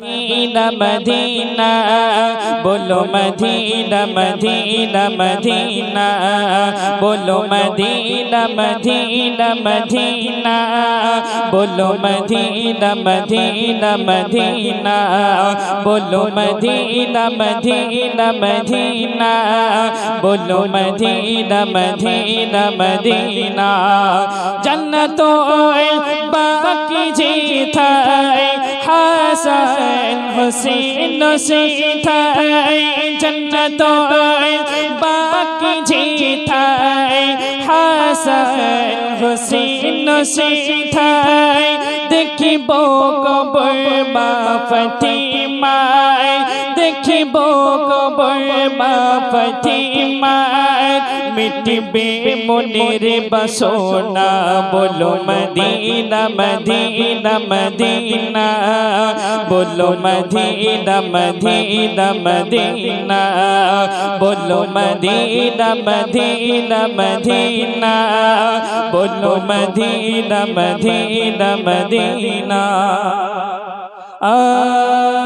Yeah. Madina Madina. বলো মদিনা মদিনা মদিনা। বলো মদিনা মদিনা মদিনা। বলো মদিনা মদিনা মদিনা। বলো মদিনা মদিনা মদিনা। বলো মদিনা মদিনা মদিনা। জন্নত বাকি জিথায় হাসান হুসেন সিথায় জন্নত বাকি জিথায় হাসান হুসেন সিথায় দেখিব কবর মা ফতিমায় দেখিব কবর মা ফতিমায় মিটবে মনের বাসনা বলো মদিনা মদিনা মদিনা। বলো মদিনা মদিনা মদিনা। বলো মদিনা মদিনা মদিনা। বলো মদিনা মদিনা মদিনা। आ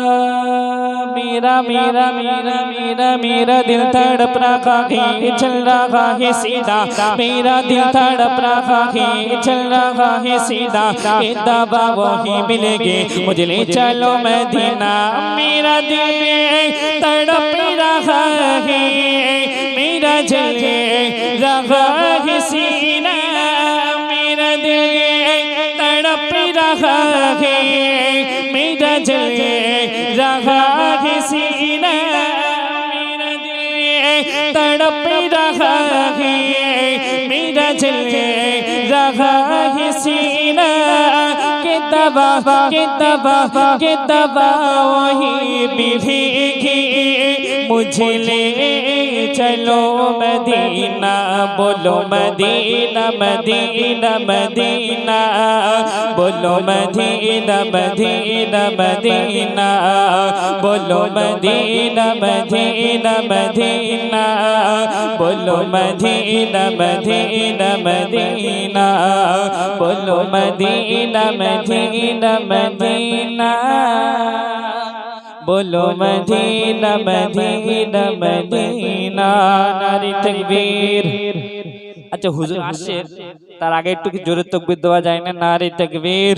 मेरा मेरा मेरा मेरा मेरा, दिल तड़प रहा है चल रहा है, सीधा। मेरा, दिल तड़प रहा है चल रहा है, सीधा। ये दवा वही मिलेगी मुझे ले चलो मदीना। मेरा, दिल तड़प रहा है, मेरा जल रहा है सीना रहा है मेरा जल रहा है सीना मेरा दिल तड़प रहा है मेरा जल रहा है सीना के दबा के दबा के दबा वही बिभेगी मुझे বুঝলে চলো মদিনা বলো মদিনা মদিনা মদিনা বলো মদিনা মদিনা মদিনা বলো মদিনা মদিনা মদিনা বলো মদিনা মদিনা মদিনা বলো মদিনা মদিনা মদিনা বলো মদিনা মদিনা মদিনা নারী তকবীর আচ্ছা হুজুর আসছে তার আগে একটু জোরে তকবীর দেওয়া যায় না নারী তকবীর